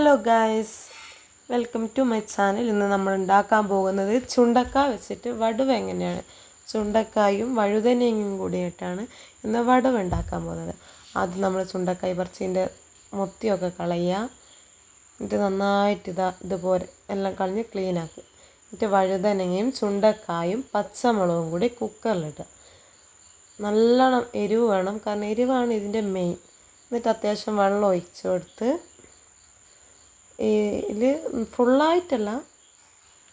Hello guys welcome to my channel. ഇന്ന് നമ്മൾ ഉണ്ടാക്കാൻ പോകുന്നത് ചുണ്ടക്ക വെച്ചിട്ട് വടുവ് എങ്ങനെയാണ്? ചുണ്ടക്കായും വഴുതനയും കൂടിയിട്ടാണ് ഇന്ന് വടുവ് ഉണ്ടാക്കാൻ പോകുന്നത്. ആദ്യം നമ്മൾ ചുണ്ടക്കായ് പറിച്ചതിന്റെ മുത്തിയൊക്കെ കളയുക. എന്നിട്ട് നന്നായിട്ട് ഇതാ ഇതുപോലെ എല്ലാം കളഞ്ഞ് ക്ലീൻ ആക്കുക. എന്നിട്ട് വഴുതനങ്ങയും ചുണ്ടക്കായും പച്ചമുളകും കൂടി കുക്കറിലിടുക നല്ലോണം എരിവ് വേണം. കാരണം എരിവാണ് ഇതിന്റെ മെയിൻ എന്നിട്ട് അത്യാവശ്യം വെള്ളം ഒഴിച്ചു കൊടുത്ത് ഇതിൽ ഫുള്ളായിട്ടല്ല.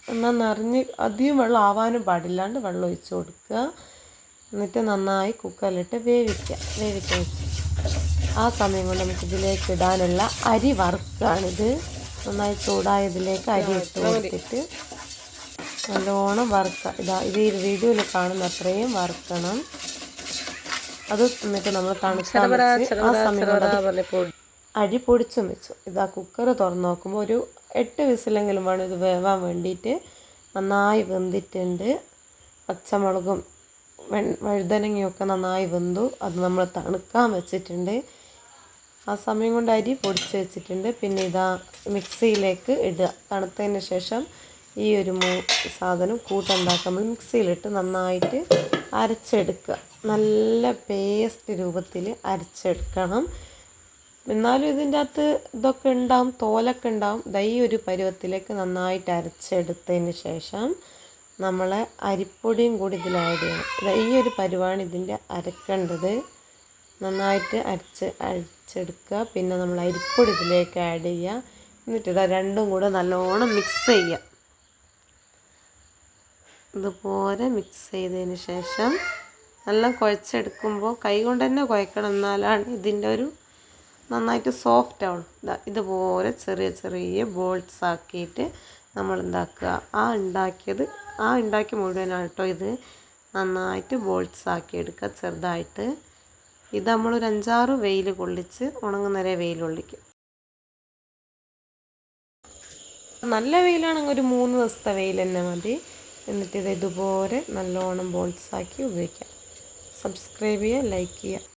എന്നാൽ നിറഞ്ഞ് അധികം വെള്ളം ആവാനും പാടില്ലാണ്ട് വെള്ളം ഒഴിച്ച് കൊടുക്കുക. എന്നിട്ട് നന്നായി കുക്കറിലിട്ട് വേവിക്കുക. വേവിക്കാൻ ആ സമയം കൊണ്ട് നമുക്ക് ഇതിലേക്ക് ഇടാനുള്ള അരി വറുക്കുകയാണിത് നന്നായി ചൂടായതിലേക്ക് അരി ഇട്ട് കൊടുത്തിട്ട് നല്ലോണം വറുക്കുക. ഇതാ ഇത് ഈ വീഡിയോയിൽ കാണുന്ന അത്രയും വറുക്കണം. അത് എന്നിട്ട് നമ്മൾ തണുത്ത ആ സമയം അരി പൊടിച്ചും വെച്ചു. ഇതാ കുക്കർ തുറന്ന് നോക്കുമ്പോൾ ഒരു എട്ട് വിസിലെങ്കിലും വേണം ഇത് വേവാൻ വേണ്ടിയിട്ട്. നന്നായി വെന്തിട്ടുണ്ട്. പച്ചമുളകും വഴുതനങ്ങയൊക്കെ നന്നായി വെന്തു. അത് നമ്മൾ തണുക്കാൻ വെച്ചിട്ടുണ്ട്. ആ സമയം കൊണ്ട് അരി പൊടിച്ച് വെച്ചിട്ടുണ്ട്. പിന്നെ ഇതാ മിക്സിയിലേക്ക് ഇടുക. തണുത്തതിന് ശേഷം ഈ ഒരു മൂ സാധനം കൂട്ടുണ്ടാക്കാൻ നമ്മൾ മിക്സിയിലിട്ട് നന്നായിട്ട് അരച്ചെടുക്കുക. നല്ല പേസ്റ്റ് രൂപത്തിൽ അരച്ചെടുക്കണം. എന്നാലും ഇതിന്റെ അകത്ത് ഇതൊക്കെ ഉണ്ടാവും തോലൊക്കെ ഉണ്ടാവും. ദൈ ഒരു പരുവത്തിലേക്ക് നന്നായിട്ട് അരച്ചെടുത്തതിന് ശേഷം നമ്മൾ അരിപ്പൊടിയും കൂടി ഇതിൽ ആഡ് ചെയ്യണം. ഈ ഒരു പരുവാണ് ഇതിന്റെ അരക്കേണ്ടത്. നന്നായിട്ട് അരച്ച് അരച്ചെടുക്കുക. പിന്നെ നമ്മൾ അരിപ്പൊടി ഇതിലേക്ക് ആഡ് ചെയ്യുക. എന്നിട്ട് രണ്ടും കൂടെ നല്ലോണം മിക്സ് ചെയ്യുക. ഇതുപോലെ മിക്സ് ചെയ്തതിന് ശേഷം നല്ല കുഴച്ചെടുക്കുമ്പോൾ കൈ കൊണ്ട് തന്നെ കുഴക്കണം എന്നാലാണ് ഇതിന്റെ ഒരു നന്നായിട്ട് സോഫ്റ്റ് ആവും ഇതാ ഇതുപോലെ ചെറിയ ചെറിയ ബോൾസ് ആക്കിയിട്ട് നമ്മൾ എന്താക്കുക ആ ഉണ്ടാക്കിയത് ആ ഉണ്ടാക്കി മുഴുവനാണ് കേട്ടോ ഇത്. നന്നായിട്ട് ബോൾസ് ആക്കി എടുക്കുക ചെറുതായിട്ട്. ഇത് നമ്മളൊരു അഞ്ചാറ് വെയിൽ കൊള്ളിച്ച് ഉണങ്ങുന്നവരെ വെയിൽ കൊള്ളിക്കും. നല്ല വെയിലാണെങ്കിൽ ഒരു മൂന്ന് ദിവസത്തെ വെയിൽ തന്നെ മതി. എന്നിട്ട് ഇത് ഇതുപോലെ നല്ലോണം ബോൾസ് ആക്കി ഉപയോഗിക്കാം. സബ്സ്ക്രൈബ് ചെയ്യുക ലൈക്ക് ചെയ്യുക.